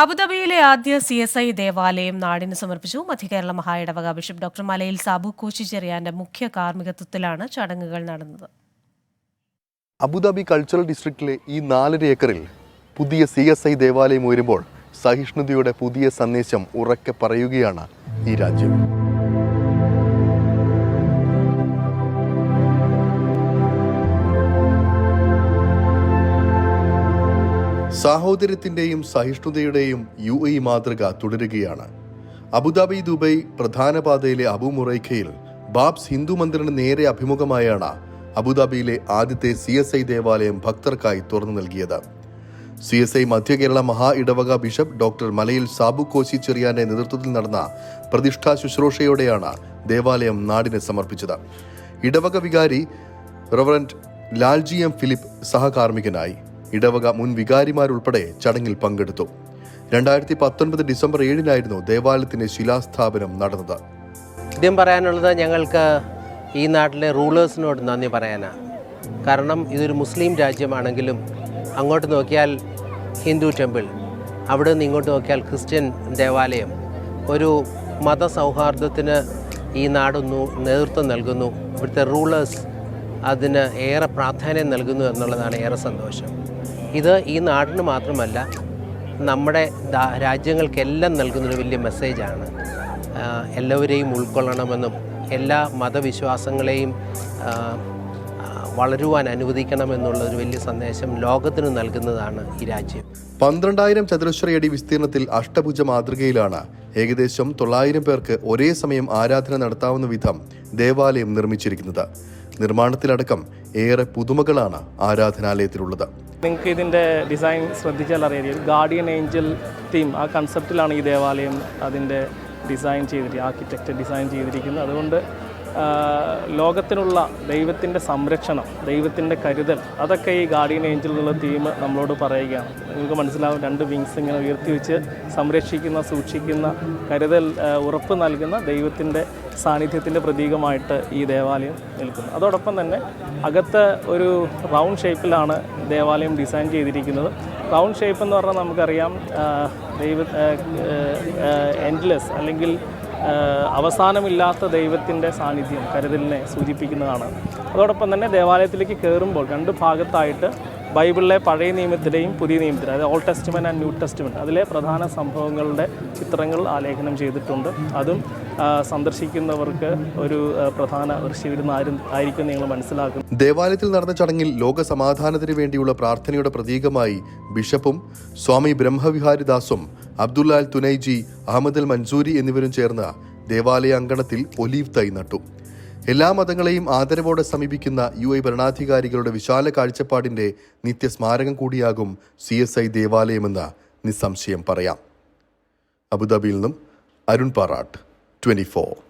അബുദാബിയിലെ ആദ്യ C S I ദേവാലയം നാടിന് സമർപ്പിച്ചു. മധ്യകേരള മഹായിടവക ബിഷപ്പ് ഡോക്ടർ മലയിൽ സാബു കോശിച്ചെറിയാന്റെ മുഖ്യ കാർമ്മികത്വത്തിലാണ് ചടങ്ങുകൾ നടന്നത്. അബുദാബി കൾച്ചറൽ ഡിസ്ട്രിക്റ്റിലെ ഈ നാലര ഏക്കറിൽ പുതിയ സി എസ് ഐ ദേവാലയം ഉയരുമ്പോൾ സഹിഷ്ണുതയുടെ പുതിയ സന്ദേശം ഉറക്കെ പറയുകയാണ് ഈ രാജ്യം. സാഹോദര്യത്തിന്റെയും സഹിഷ്ണുതയുടെയും യു എ മാതൃക തുടരുകയാണ്. അബുദാബി ദുബൈ പ്രധാന പാതയിലെ അബുമുറൈഖയിൽ ബാബ്സ് ഹിന്ദു മന്ദിറിന് നേരെ അഭിമുഖമായാണ് അബുദാബിയിലെ ആദ്യത്തെ സി എസ് ഐ ദേവാലയം ഭക്തർക്കായി തുറന്നു നൽകിയത്. സി എസ് ഐ മധ്യ കേരള മഹാ ഇടവക ബിഷപ്പ് ഡോക്ടർ മലയിൽ സാബു കോശി ചെറിയാന്റെ നേതൃത്വത്തിൽ നടന്ന പ്രതിഷ്ഠാ ശുശ്രൂഷയോടെയാണ് ദേവാലയം നാടിന് സമർപ്പിച്ചത്. ഇടവക വികാരി റവറന്റ് ലാൽജി എം ഫിലിപ്പ് സഹകാർമ്മികനായി. ഇടവക മുൻ വികാരിമാരുൾപ്പെടെ ചടങ്ങിൽ പങ്കെടുത്തു. രണ്ടായിരത്തി പത്തൊൻപത് ഡിസംബർ ഏഴിനായിരുന്നു ദേവാലയത്തിന്റെ ശിലാസ്ഥാപനം നടന്നത്. ആദ്യം പറയാനുള്ളത് ഞങ്ങൾക്ക് ഈ നാട്ടിലെ റൂളേഴ്സിനോട് നന്ദി പറയാനാണ് കാരണം ഇതൊരു മുസ്ലിം രാജ്യമാണെങ്കിലും അങ്ങോട്ട് നോക്കിയാൽ ഹിന്ദു ടെമ്പിൾ അവിടെ നിന്ന് ഇങ്ങോട്ട് നോക്കിയാൽ ക്രിസ്ത്യൻ ദേവാലയം. ഒരു മതസൗഹാർദ്ദത്തിന് ഈ നാടൊന്നു നേതൃത്വം നൽകുന്നു. ഇവിടുത്തെ റൂളേഴ്സ് അതിന് ഏറെ പ്രാധാന്യം നൽകുന്നു എന്നുള്ളതാണ് ഏറെ സന്തോഷം. ഇത് ഈ നാടിന് മാത്രമല്ല നമ്മുടെ രാജ്യങ്ങൾക്കെല്ലാം നൽകുന്നൊരു വലിയ മെസ്സേജാണ്. എല്ലാവരെയും ഉൾക്കൊള്ളണമെന്നും എല്ലാ മതവിശ്വാസങ്ങളെയും വളരുവാൻ അനുവദിക്കണമെന്നുള്ള ഒരു വലിയ സന്ദേശം ലോകത്തിന് നൽകുന്നതാണ് ഈ രാജ്യം. പന്ത്രണ്ടായിരം ചതുരശ്രയടി വിസ്തീർണത്തിൽ അഷ്ടഭുജ മാതൃകയിലാണ് ഏകദേശം തൊള്ളായിരം പേർക്ക് ഒരേ സമയം ആരാധന നടത്താവുന്ന വിധം ദേവാലയം നിർമ്മിച്ചിരിക്കുന്നത്. നിർമ്മാണത്തിലടക്കം ഏറെ പുതുമകളാണ് ആരാധനാലയത്തിലുള്ളത്. നിങ്ങൾക്ക് ഇതിന്റെ ഡിസൈൻ ശ്രദ്ധിച്ചാൽ അറിയാം. ഗാർഡിയൻ ഏഞ്ചൽ തീം ആ കൺസെപ്റ്റിലാണ് ഈ ദേവാലയം അതിന്റെ ഡിസൈൻ ചെയ്തിരിക്കുന്നത് ആർക്കിടെക്റ്റ് ഡിസൈൻ ചെയ്തിരിക്കുന്നത്. അതുകൊണ്ട് ലോകത്തിനുള്ള ദൈവത്തിന്റെ സംരക്ഷണം ദൈവത്തിന്റെ കരുതൽ അതൊക്കെ ഈ ഗാർഡിയൻ ഏഞ്ചലിലുള്ള തീം നമ്മളോട് പറയുകയാണ്. നിങ്ങൾക്ക് മനസ്സിലാവും രണ്ട് വിങ്സ് ഇങ്ങനെ ഉയർത്തി വെച്ച് സംരക്ഷിക്കുന്ന സൂക്ഷിക്കുന്ന കരുതൽ ഉറപ്പ് നൽകുന്ന ദൈവത്തിന്റെ സാന്നിധ്യത്തിന്റെ പ്രതീകമായിട്ട് ഈ ദേവാലയം നിൽക്കുന്നു. അതോടൊപ്പം തന്നെ അകത്ത് ഒരു റൗണ്ട് ഷേപ്പിലാണ് ദേവാലയം ഡിസൈൻ ചെയ്തിരിക്കുന്നത്. റൗണ്ട് ഷേപ്പ് എന്ന് പറഞ്ഞാൽ നമുക്കറിയാം ദൈവ എൻഡ്ലെസ് അല്ലെങ്കിൽ അവസാനമില്ലാത്ത ദൈവത്തിന്റെ സാന്നിധ്യം കരുതലിനെ സൂചിപ്പിക്കുന്നതാണ്. അതോടൊപ്പം തന്നെ ദേവാലയത്തിലേക്ക് കയറുമ്പോൾ രണ്ട് ഭാഗത്തായിട്ട് ബൈബിളിലെ പഴയ നിയമത്തിലെയും പുതിയ നിയമത്തിലെ അതായത് Old Testament and New Testament അതിലെ പ്രധാന സംഭവങ്ങളുടെ ചിത്രങ്ങൾ ആലേഖനം ചെയ്തിട്ടുണ്ട്. അതും സന്ദർശിക്കുന്നവർക്ക് ഒരു പ്രധാന ദൃശ്യവിരുന്ന് ആരും ആയിരിക്കും നിങ്ങൾ മനസ്സിലാക്കുന്നത്. ദേവാലയത്തിൽ നടന്ന ചടങ്ങിൽ ലോക സമാധാനത്തിന് വേണ്ടിയുള്ള പ്രാർത്ഥനയുടെ പ്രതീകമായി ബിഷപ്പും Swami ബ്രഹ്മവിഹാരിദാസും Abdullah al Tunaiji Ahmed Al Mansoori എന്നിവരും ചേർന്ന് ദേവാലയ അങ്കണത്തിൽ ഒലീവ് തൈ നട്ടു. എല്ലാ മതങ്ങളെയും ആദരവോടെ സമീപിക്കുന്ന യു ഐ ഭരണാധികാരികളുടെ വിശാല കാഴ്ചപ്പാടിന്റെ നിത്യസ്മാരകം കൂടിയാകും സി എസ് ഐ ദേവാലയമെന്ന് നിസ്സംശയം പറയാം. അബുദാബിയിൽ നിന്നും അരുൺ പാറാട്ട് ട്വന്റി ഫോർ.